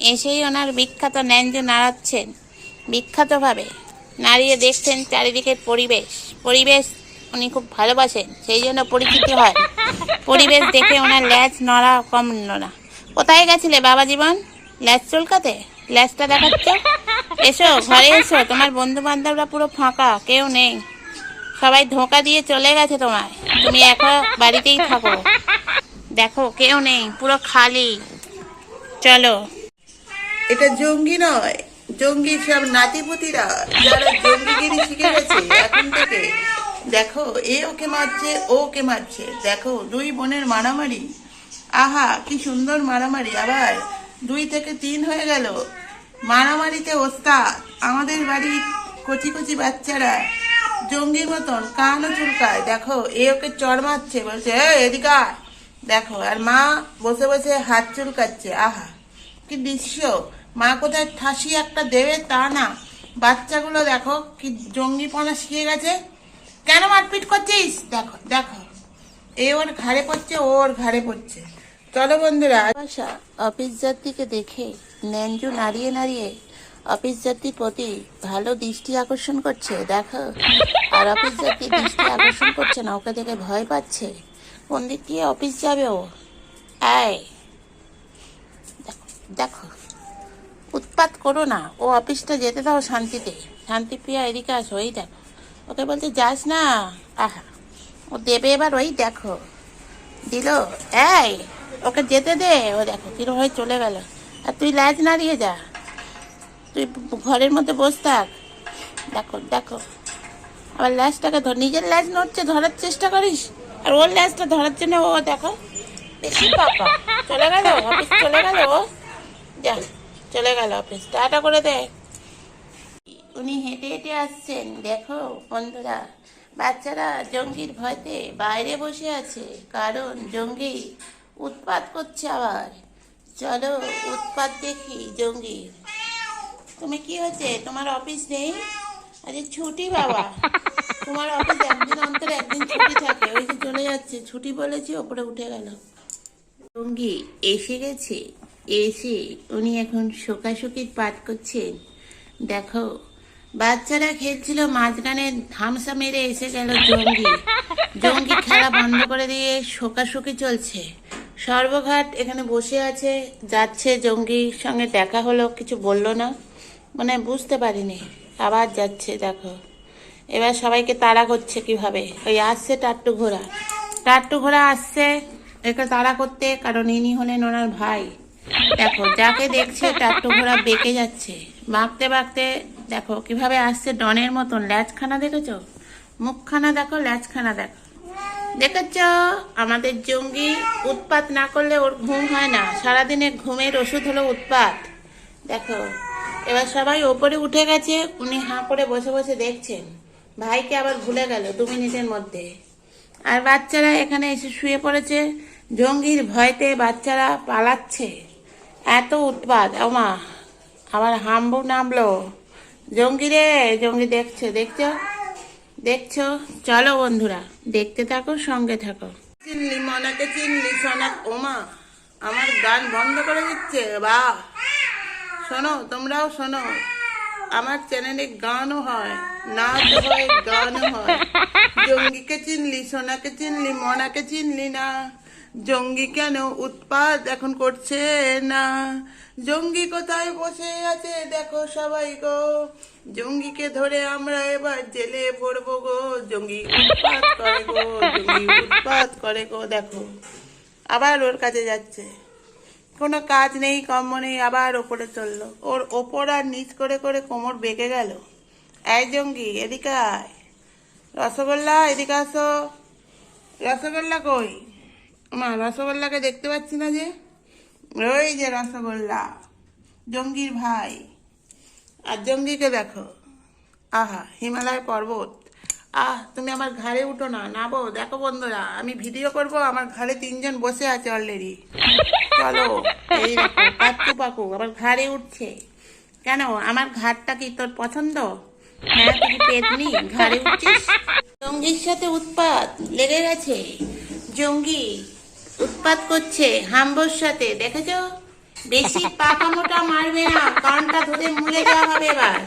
এসেই ওনার বিখ্যাত ন্যাঞ্জ নাড়াচ্ছেন বিখ্যাতভাবে নাড়িয়ে দেখছেন চারিদিকের পরিবেশ। পরিবেশ উনি খুব ভালোবাসেন, সেই জন্য পরিচিতি হয়। পরিবেশ দেখে ওনার ল্যাজ নড়া কমল না কোথায় গেছিলে বাবা জীবন? ল্যাজ চুলকাতে? ল্যাজটা দেখাচ্ছ? এসো, ঘরে এসো, তোমার বন্ধু বান্ধবরা পুরো ফাঁকা, কেউ নেই। সবাই ধোঁকা দিয়ে চলে গেছে তোমার তুমি এখন বাড়িতেই থাকো। দেখো, কেউ নেই, পুরো খালি। চলো। এটা জঙ্গি নয়। জঙ্গি সব নাতিপুতিরা। যারা জঙ্গিগিরি শিখে গেছে এখন থেকে। দেখো এ ওকে মারছে ও ওকে মারছে। দেখো দুই বোনের মারামারি। আহা কি সুন্দর মারামারি। আবার দুই থেকে তিন হয়ে গেল। মারামারিতে ওস্তাদ। আমাদের বাড়ির কচি কচি বাচ্চারা জঙ্গির মতন কানও চুলকায়। দেখো এ ওকে চড় মারছে বলছে "এই, এদিকে আয়।" দেখো আর মা বসে বসে হাত চুলকাচ্ছে। আহা কি দৃশ্য। মা কোথায় ঠাসি একটা দেবে তা না। বাচ্চাগুলো দেখো কি জঙ্গিপনা শিখে গেছে। কেন মারপিট করছিস? দেখো দেখো। এ ওর ঘাড়ে পড়ছে ওর ঘাড়ে পড়ছে। চলো বন্ধুরা ভাষা অফিস যাত্রীকে দেখে ন্যাঞ্জু নাড়িয়ে নাড়িয়ে অফিস যাত্রীর প্রতি ভালো দৃষ্টি আকর্ষণ করছে। দেখো, আর অফিস যাত্রী দৃষ্টি আকর্ষণ করছে না, ওকে দেখে ভয় পাচ্ছে। কোন দিক দিয়ে অফিস যাবে ও? আয় দেখো দেখো। উৎপাত করো না। ও অফিসটা যেতে দাও শান্তিতে। শান্তিপ্রিয়া, এদিকে আসো, ওই দেখো। ওকে বলছে, যাস না। আহা। ও দেবে এবার, ওই দেখো। দিল, এই, ওকে যেতে দে। ও দেখো কিরম হয়ে চলে গেল। আর তুই লাজ নাড়িয়ে যা। তুই ঘরের মধ্যে বস থাক। দেখো দেখো। আবার ল্যাজটাকে ধর, নিজের ল্যাজ নড়ছে, ধরার চেষ্টা করিস? আর ওর ল্যাজটা ধরার জন্য ও, দেখো, বেশি পাপা। চলে গেল, অফিস চলে গেল, ও। যা। চলে গেল অফিস টাটা করে দে উনি হেঁটে হেঁটে আসছেন। দেখো বন্ধুরা, বাচ্চারা জঙ্গির ভয়তে বাইরে বসে আছে, কারণ জঙ্গি উৎপাত করছে আবার। চলো উৎপাত দেখি জঙ্গির। তুমি কি হচ্ছে তোমার অফিস নেই? আরে ছুটি বাবা। তোমার অফিস একদিন অন্তর একদিন ছুটি থাকে। ওই যে চলে যাচ্ছে। ছুটি বলেছি, ওপরে উঠে গেল। জঙ্গি এসে গেছে। এসে উনি এখন শোকাশুকির পাঠ করছেন। দেখো, বাচ্চারা খেলছিল মাঝখানে ধামসা মেরে এসে গেল জঙ্গি। জঙ্গি খেলা বন্ধ করে দিয়ে শোকাশুকি চলছে। সর্বঘাট এখানে বসে আছে, যাচ্ছে জঙ্গির সঙ্গে দেখা হলো, কিছু বলল না। মানে বুঝতে পারিনি, আবার যাচ্ছে, দেখো। এবার সবাইকে তাড়া করছে কীভাবে। ওই আসছে টাট্টু ঘোড়া। টাট্টু ঘোড়া আসছে, একে তাড়া করতে, কারণ ইনি হলেন ওনার ভাই। দেখো, যাকে দেখছে টাট্টু ঘোড়া বেঁকে যাচ্ছে। বাঁকতে বাঁকতে দেখো, কীভাবে আসছে ডনের মতন। ল্যাচখানা দেখেছ? মুখখানা দেখো ল্যাচখানা দেখো। দেখেছ? আমাদের জঙ্গি উৎপাত না করলে ওর ঘুম হয় না। সারাদিনে ঘুমের ওষুধ হলো উৎপাত। দেখো, এবার সবাই ওপরে উঠে গেছে, উনি হাঁ করে বসে বসে দেখছেন। ভাইকে আবার ভুলে গেল দু মিনিটের মধ্যে। আর বাচ্চারা এখানে এসে শুয়ে পড়েছে। জঙ্গির ভয়তে বাচ্চারা পালাচ্ছে। এত উৎপাত, ওমা আবার হাম্বু নামলো। জঙ্গি রে, জঙ্গি দেখছ দেখছ? দেখছ? চলো বন্ধুরা, দেখতে থাকো, সঙ্গে থাকো। চিনলি মনাকে চিনলি সোনা, ওমা, আমার গান বন্ধ করে দিচ্ছে, বা। শোনো, তোমরাও শোনো, আমার চ্যানেলে গানও হয়, নাচ হয়, গানও হয়। জঙ্গিকে চিনলি সোনাকে চিনলি মনাকে চিনলি না। জঙ্গি কেন উৎপাদ এখন করছে না? জঙ্গি কোথায় বসে আছে দেখো সবাই গো। জঙ্গিকে ধরে আমরা এবার জেলে ভরবো গো। জঙ্গি উৎপাত করে গো উৎপাত করে গো, দেখো। আবার ওর কাছে যাচ্ছে। কোনো কাজ নেই, কর্ম নেই, আবার ওপরে চলল। ওর ওপর আর নিচ করে করে কোমর বেঁকে গেল। এই জঙ্গি, এদিকে আয়। রসগোল্লা, এদিকে আসো। রসগোল্লা কই? মা, রসগোল্লাকে দেখতে পাচ্ছি না যে? ওই যে রসগোল্লা, জঙ্গির ভাই। আর জঙ্গিকে দেখো। আহা, হিমালয় পর্বত। আহ, তুমি আমার ঘাড়ে উঠো না, নাবো। দেখো বন্ধুরা, আমি ভিডিও করব, আমার ঘাড়ে তিনজন বসে আছে অলরেডি চলো, এই পাকু পাকু আবার ঘাড়ে উঠছে। কেন, আমার ঘাড়টা কি তোর পছন্দ? হ্যাঁ তুই পেটনি ঘাড়ে উঠছিস? জঙ্গির সাথে উৎপাত লেগে গেছে। জঙ্গি উৎপাত করছে হাম্বর সাথে, দেখেছ? বেশি পাকা মোটা মারবে না, কানটা ধরে মুলে দেওয়া হবে এবার।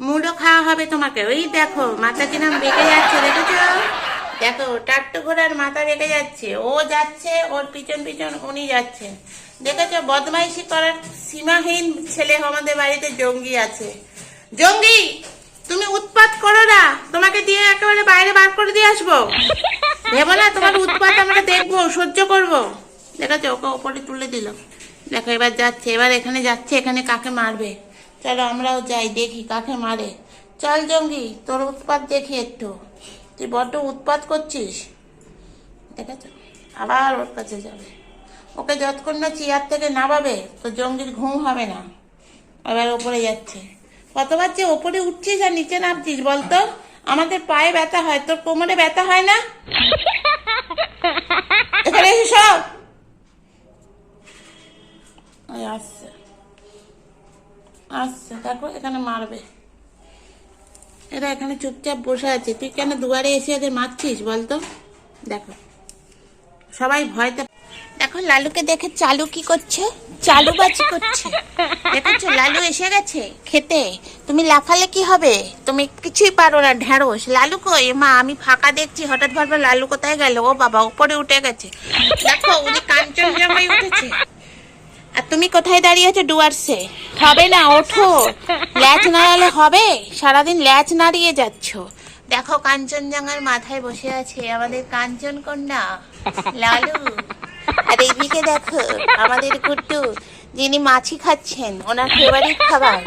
মুলো খাওয়া হবে তোমাকে, ওই দেখো, মাথা কিরম বেঁকে যাচ্ছে, দেখেছ? দেখো, টাট্টু ঘোড়ার মাথা বেঁকে যাচ্ছে, ও যাচ্ছে, ওর পিছন পিছন উনি যাচ্ছে। দেখেছ, বদমাইশি করার সীমাহীন ছেলে আমাদের বাড়িতে জঙ্গি আছে। জঙ্গি! তুমি উৎপাত করো না, তোমাকে দিয়ে একেবারে বাইরে বার করে দিয়ে আসব। ভেবো না, তোমার উৎপাত আমরা দেখব, সহ্য করব। দেখেছ ওকে ওপরে তুলে দিল। দেখো এবার যাচ্ছে, এবার এখানে যাচ্ছে, এখানে কাকে মারবে? চলো আমরাও যাই, দেখি কাকে মারে। চল জঙ্গি, তোর উৎপাত দেখি একটু। তুই বড্ড উৎপাত করছিস। দেখেছ আবার ওর কাছে যাবে। ওকে যতক্ষণ না চেয়ার থেকে নামাবে, তো জঙ্গির ঘুম হবে না। এবার ওপরে যাচ্ছে। কতবার যে ওপরে উঠছিস আর নিচে নামছিস বলতো? আমাদের পায়ে ব্যথা হয়, তোর কোমরে ব্যথা হয় না? এখানে এসে সব আসছে। আসছে, দেখো এখানে মারবে। এরা এখানে চুপচাপ বসে আছে। তুই কেন দুয়ারে এসে এদের মারছিস বলতো? দেখো। সবাই ভয়তে দেখো লালুকে দেখে চালু কি করছে? চালু বাজি করছে। দেখেছ, লালু এসে গেছে খেতে। তুমি লাফালে কি হবে? তুমি কিছুই পারো না ঢেঁড়স লালু কই? মা, আমি ফাঁকা দেখছি। হঠাৎ ভাবলাম লালু কোথায় গেল? ও বাবা, উপরে উঠে গেছে। দেখো, উনি কাঞ্চনজঙ্ঘায় উঠেছে। আর তুমি কোথায় দাঁড়িয়ে আছো ডুয়ার্সে? হবে না, ওঠো। ল্যাচ নাড়ালে হবে? সারাদিন ল্যাচ নাড়িয়ে যাচ্ছ। দেখো, কাঞ্চনজঙ্ঘার মাথায় বসে আছে। আমাদের কাঞ্চন কন্যা লালু আর এদিকে দেখো, আমাদের কুট্টু যিনি মাছি খাচ্ছেন, ওনার ফেভারিট খাবার।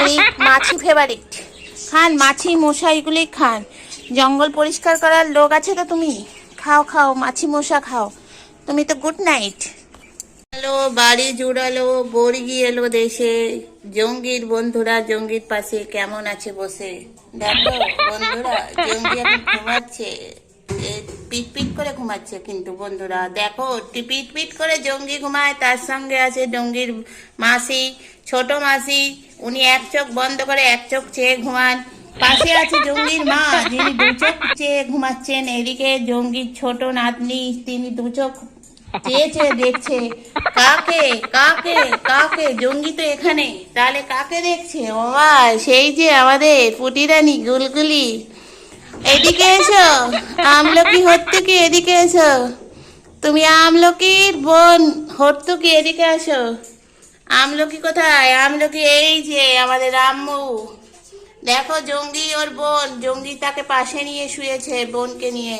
উনি মাছি ফেভারিট খান, মাছি মশা এগুলোই খান। জঙ্গল পরিষ্কার করার লোক আছে তো তুমি? খাও খাও, মাছি মশা খাও। তুমি তো গুড নাইট এলো, বাড়ি জুড়ালো বর্গি এলো দেশে। জঙ্গির বন্ধুরা জঙ্গির পাশে কেমন আছে বসে? দেখো, বন্ধুরা, জঙ্গি এখন ঘুমাচ্ছে। পিট পিট করে ঘুমাচ্ছে। কিন্তু বন্ধুরা, দেখো পিট পিট করে জঙ্গি ঘুমায়, তার সঙ্গে আছে জঙ্গির মাসি, ছোট মাসি, উনি এক চোখ বন্ধ করে এক চোখ চেয়ে ঘুমান। পাশে আছে জঙ্গির মা, যিনি দু চোখ চেয়ে ঘুমাচ্ছেন। এদিকে জঙ্গির ছোট নাতনি, তিনি দু চোখ চেয়ে চেয়ে দেখছে, কাকে কাকে কাকে? জঙ্গি তো এখানে, তাহলে কাকে দেখছে? ও সেই যে আমাদের পুটিরানি গুলগুলি। এদিকে এসো। আমলকি হর্তুকি এদিকে এসো। তুমি আমলকির বোন, হর্তুকি এদিকে আসো। আমলকি কোথায়? আমলকি এই যে আমাদের আম্মু। দেখো, জঙ্গি ওর বোন। জঙ্গি তাকে পাশে নিয়ে শুয়েছে বোনকে নিয়ে।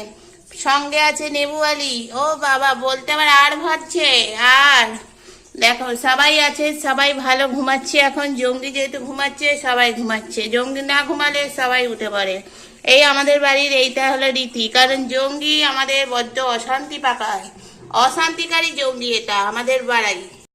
সঙ্গে আছে নেবু আলী ও বাবা, বলতে আবার আর ভাবছে? আর? দেখো সবাই আছে, সবাই ভালো ঘুমাচ্ছে এখন। জঙ্গি যেহেতু ঘুমাচ্ছে, সবাই ঘুমাচ্ছে। জঙ্গি না ঘুমালে সবাই উঠে পড়ে। এই আমাদের বাড়ির এইটা হলো রীতি, কারণ জঙ্গি আমাদের বড্ড অশান্তি পাকায়। অশান্তিকারী জঙ্গি এটা, আমাদের বাড়াই।